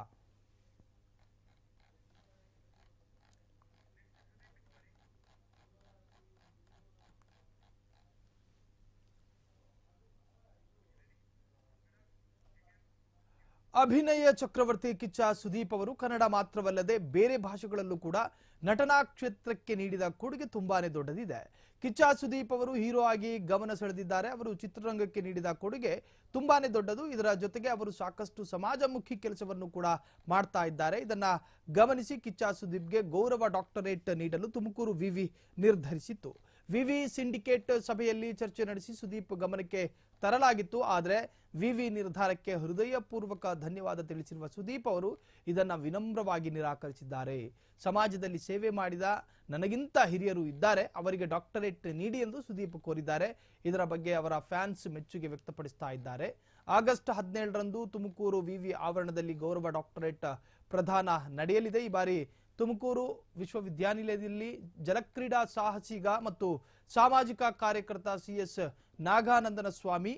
ಅಭಿನಯ ಚಕ್ರವರ್ತಿ ಕಿಚ್ಚ ಸುದೀಪ್ ಅವರು ಕನ್ನಡ ಮಾತ್ರವಲ್ಲದೆ ಬೇರೆ ಭಾಷೆಗಳಲ್ಲೂ ಕೂಡ ನಟನಾ ಕ್ಷೇತ್ರಕ್ಕೆ ನೀಡಿದ ಕೊಡುಗೆ ತುಂಬಾನೇ ದೊಡ್ಡದಿದೆ. ಕಿಚ್ಚ ಸುದೀಪ್ ಅವರು ಹೀರೋ ಆಗಿ ಗಮನ ಸೆಳೆದಿದ್ದಾರೆ. ಅವರು ಚಿತ್ರರಂಗಕ್ಕೆ ನೀಡಿದ ಕೊಡುಗೆ ತುಂಬಾನೇ ದೊಡ್ಡದು. ಇದರ ಜೊತೆಗೆ ಅವರು ಸಾಕಷ್ಟು ಸಮಾಜಮುಖಿ ಕೆಲಸವನ್ನು ಕೂಡ ಮಾಡ್ತಾ ಇದ್ದಾರೆ. ಇದನ್ನ ಗಮನಿಸಿ ಕಿಚ್ಚ ಸುದೀಪ್ಗೆ ಗೌರವ ಡಾಕ್ಟರೇಟ್ ನೀಡಲು ತುಮಕೂರು ವಿವಿ ನಿರ್ಧರಿಸಿತ್ತು. ವಿವಿ ಸಿಂಡಿಕೇಟ್ ಸಭೆಯಲ್ಲಿ ಚರ್ಚೆ ನಡೆಸಿ ಸುದೀಪ್ ಗಮನಕ್ಕೆ ತರಲಾಗಿತ್ತು. ಆದರೆ ವಿವಿ ನಿರ್ಧಾರಕ್ಕೆ ಹೃದಯಪೂರ್ವಕ ಧನ್ಯವಾದ ತಿಳಿಸಿರುವ ಸುದೀಪ್ ಅವರು ಇದನ್ನ ವಿನಮ್ರವಾಗಿ ನಿರಾಕರಿಸಿದ್ದಾರೆ. ಸಮಾಜದಲ್ಲಿ ಸೇವೆ ಮಾಡಿದ ನನಗಿಂತ ಹಿರಿಯರು ಇದ್ದಾರೆ. ಅವರಿಗೆ ಡಾಕ್ಟರೇಟ್ ನೀಡಿ ಎಂದು ಸುದೀಪ್ ಕೋರಿದ್ದಾರೆ. ಇದರ ಬಗ್ಗೆ ಅವರ ಫ್ಯಾನ್ಸ್ ಮೆಚ್ಚುಗೆ ವ್ಯಕ್ತಪಡಿಸ್ತಾ ಇದ್ದಾರೆ. ಆಗಸ್ಟ್ ಹದಿನೇಳರಂದು ತುಮಕೂರು ವಿವಿ ಆವರಣದಲ್ಲಿ ಗೌರವ ಡಾಕ್ಟರೇಟ್ ಪ್ರದಾನ ನಡೆಯಲಿದೆ. ಈ ಬಾರಿ ತುಮಕೂರು ವಿಶ್ವವಿದ್ಯಾನಿಲಯದಲ್ಲಿ ಜಲಕ್ರೀಡಾ ಸಾಹಸಿಗ ಮತ್ತು ಸಾಮಾಜಿಕ ಕಾರ್ಯಕರ್ತ ಸಿಎಸ್ ನಾಗಾನಂದನ ಸ್ವಾಮಿ,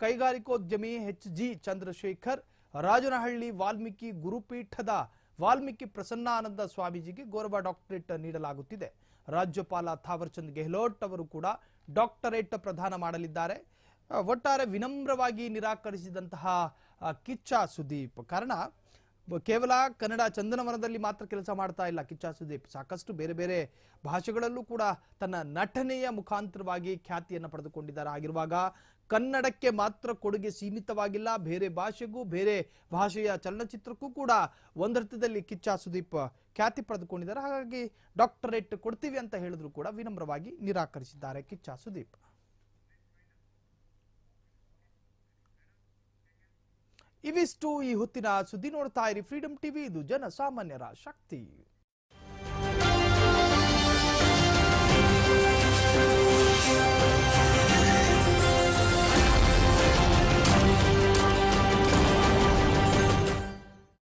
ಕೈಗಾರಿಕೋದ್ಯಮಿ ಎಚ್ ಜಿ ಚಂದ್ರಶೇಖರ್, ರಾಜನಹಳ್ಳಿ ವಾಲ್ಮೀಕಿ ಗುರುಪೀಠದ ವಾಲ್ಮೀಕಿ ಪ್ರಸನ್ನಾನಂದ ಸ್ವಾಮೀಜಿಗೆ ಗೌರವ ಡಾಕ್ಟರೇಟ್ ನೀಡಲಾಗುತ್ತಿದೆ. ರಾಜ್ಯಪಾಲ ಥಾವರ್ಚಂದ್ ಗೆಹ್ಲೋಟ್ ಅವರು ಕೂಡ ಡಾಕ್ಟರೇಟ್ ಪ್ರದಾನ ಮಾಡಲಿದ್ದಾರೆ. ಒಟ್ಟಾರೆ ವಿನಮ್ರವಾಗಿ ನಿರಾಕರಿಸಿದಂತಹ ಕಿಚ್ಚ ಸುದೀಪ್. ಕಾರಣ ಕೇವಲ ಕನ್ನಡ ಚಂದನವನದಲ್ಲಿ ಮಾತ್ರ ಕೆಲಸ ಮಾಡ್ತಾ ಇಲ್ಲ ಕಿಚ್ಚ ಸುದೀಪ್ ಸಾಕಷ್ಟು ಬೇರೆ ಬೇರೆ ಭಾಷೆಗಳಲ್ಲೂ ಕೂಡ ತನ್ನ ನಟನೆಯ ಮುಖಾಂತರವಾಗಿ ಖ್ಯಾತಿಯನ್ನು ಪಡೆದುಕೊಂಡಿದ್ದಾರೆ. ಆಗಿರುವಾಗ ಕನ್ನಡಕ್ಕೆ ಮಾತ್ರ ಕೊಡುಗೆ ಸೀಮಿತವಾಗಿಲ್ಲ. ಬೇರೆ ಭಾಷೆಗೂ, ಬೇರೆ ಭಾಷೆಯ ಚಲನಚಿತ್ರಕ್ಕೂ ಕೂಡ ಒಂದರ್ಥದಲ್ಲಿ ಕಿಚ್ಚ ಸುದೀಪ್ ಖ್ಯಾತಿ ಪಡೆದುಕೊಂಡಿದ್ದಾರೆ. ಹಾಗಾಗಿ ಡಾಕ್ಟರೇಟ್ ಕೊಡ್ತೀವಿ ಅಂತ ಹೇಳಿದ್ರು ಕೂಡ ವಿನಮ್ರವಾಗಿ ನಿರಾಕರಿಸಿದ್ದಾರೆ ಕಿಚ್ಚ ಸುದೀಪ್ ಇವಿಷ್ಟು ಈ ಹೊತ್ತಿನ ಸುದ್ದಿ ನೋಡ್ತಾ ಇರಿ ಫ್ರೀಡಂ ಟಿವಿ ಇದು ಜನ ಸಾಮಾನ್ಯರ ಶಕ್ತಿ.